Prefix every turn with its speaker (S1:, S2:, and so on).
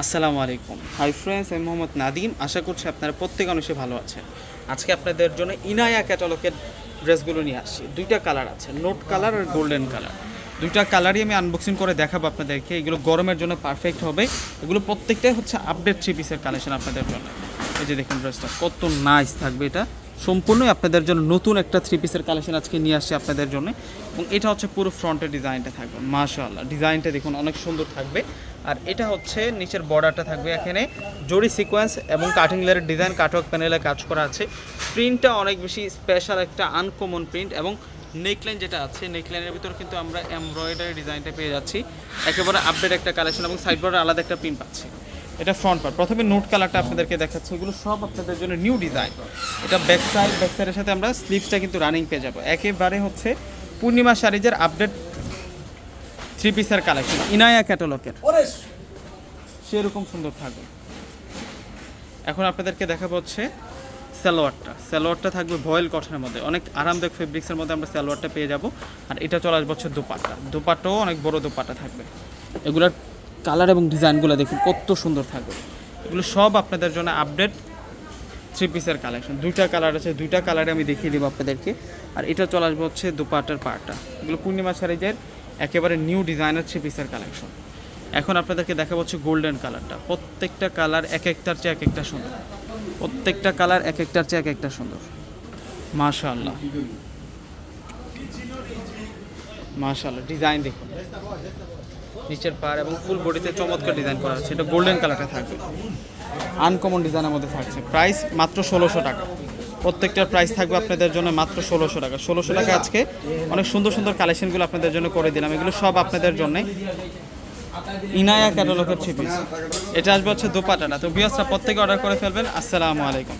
S1: আসসালামু আলাইকুম। Hi friends আমি মোহাম্মদ নাদিম আশা করছি আপনারা প্রত্যেক অংশে ভালো আছেন। আজকে আপনাদের জন্য ইনায়া ক্যাটালগের ড্রেসগুলো নিয়ে আসছি। দুইটা কালার আছে, নোট কালার আর গোল্ডেন কালার। দুইটা কালারই আমি আনবক্সিং করে দেখাবো আপনাদেরকে। এগুলো গরমের জন্য পারফেক্ট হবে। এগুলো প্রত্যেকটাই হচ্ছে আপডেট থ্রি পিসের কালেকশন আপনাদের জন্য। এই যে দেখুন ড্রেসটা কত নাইস থাকবে এটা। সম্পূর্ণই আপনাদের জন্য নতুন একটা থ্রি পিসের কালেকশন আজকে নিয়ে আসছি আপনাদের জন্য। এবং এটা হচ্ছে পুরো ফ্রন্টের ডিজাইনটা থাকবে। মাশাআল্লাহ ডিজাইনটা দেখুন অনেক সুন্দর থাকবে। আর এটা হচ্ছে নিচের বর্ডারটা থাকবে এখানে। জরি সিকোয়েন্স এবং কাটিং লেয়ারের ডিজাইন কাটওয়ার্ক প্যানেলে কাজ করা আছে। প্রিন্টটা অনেক বেশি স্পেশাল একটা আনকমন প্রিন্ট এবং নেকলাইন যেটা আছে নেকলাইনের ভিতর কিন্তু আমরা এমব্রয়ডারি ডিজাইনটা পেয়ে যাচ্ছি। একেবারে আপডেট একটা কালেকশন এবং সাইড বর্ডার আলাদা একটা প্রিন্ট পাচ্ছি। এটা ফ্রন্ট পার্ট প্রথমে নোট কালারটা আপনাদেরকে দেখাচ্ছি। এগুলো সব আপনাদের জন্য নিউ ডিজাইন এটা ব্যাক সাইড ব্যাক সাইডের সাথে আমরা স্লিভসটা কিন্তু রানিং পেয়ে যাব। একেবারে হচ্ছে পূর্ণিমা শাড়িজের আপডেট থ্রি পিসের কালেকশন ইনায়া ক্যাটালগের সেরকম সুন্দর থাকবে। এখন আপনাদেরকে দেখাবো হচ্ছে সালোয়ারটা। সালোয়ারটা থাকবে ভয়েল কটনের মধ্যে। অনেক আরামদায়ক ফেব্রিক্সের মধ্যে আমরা সালোয়ারটা পেয়ে যাব। আর এটা চলে আসবে হচ্ছে দোপাট্টা। দোপাট্টাও অনেক বড় দোপাট্টা থাকবে। এগুলোর কালার এবং ডিজাইনগুলো দেখুন কত সুন্দর থাকবে। এগুলো সব আপনাদের জন্য আপডেট থ্রি পিসের কালেকশন দুইটা কালার আছে দুইটা কালারে আমি দেখিয়ে দেবো আপনাদেরকে। আর এটা চলে আসবে হচ্ছে দুপাটার পার্টটা এগুলো পূর্ণিমা শাড়িজের একেবারে নিউ ডিজাইনার থ্রি পিসের কালেকশন এখন আপনাদেরকে দেখা হচ্ছে গোল্ডেন কালারটা প্রত্যেকটা কালার এক একটার চেয়ে এক একটা সুন্দর। প্রত্যেকটা কালার এক একটার চেয়ে এক একটা সুন্দর। মাশাআল্লাহ। মাশাআল্লাহ ডিজাইন দেখুন। নিচের পার এবং ফুল বডিতে চমৎকার ডিজাইন করা আছে। এটা গোল্ডেন কালারটা থাকবে। আনকমন ডিজাইনের মধ্যে থাকছে। প্রাইস মাত্র ষোলোশো টাকা। প্রত্যেকটার প্রাইস থাকবে আপনাদের জন্য মাত্র ষোলোশো টাকা। ষোলোশো টাকা আজকে অনেক সুন্দর সুন্দর কালেকশনগুলো আপনাদের জন্য করে দিলাম। এগুলো সব আপনাদের জন্য ইনায়া ক্যাটালগের থ্রি পিস এটা আসবে হচ্ছে দোপাটাটা তো বিয়াসরা প্রত্যেকে অর্ডার করে ফেলবেন। আসসালামু আলাইকুম।